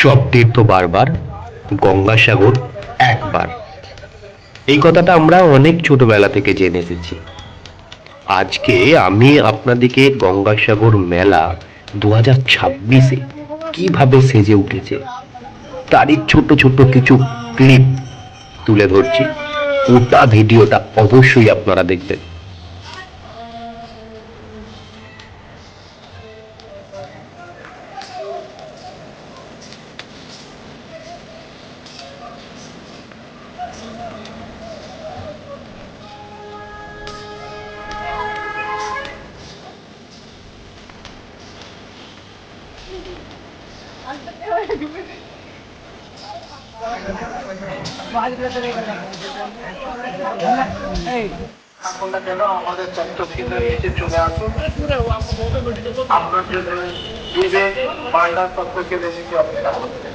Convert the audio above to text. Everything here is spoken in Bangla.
সব তীর্থ বারবার, গঙ্গাসাগর একবার। এই কথাটা আমরা অনেক ছোটবেলা থেকে জেনে এসেছি। আজকে আমি আপনাদেরকে গঙ্গাসাগর মেলা দু হাজার ছাব্বিশে কীভাবে সেজে উঠেছে, তারই ছোট ছোট কিছু ক্লিপ তুলে ধরছি। ওটা ভিডিওটা অবশ্যই আপনারা দেখবেন। আমাদের চট্টগ্রামে নিচে চলে আসুন আপনার জন্য দিবে বান্ডার পত্রকে বেশি কি অপেক্ষা করছেন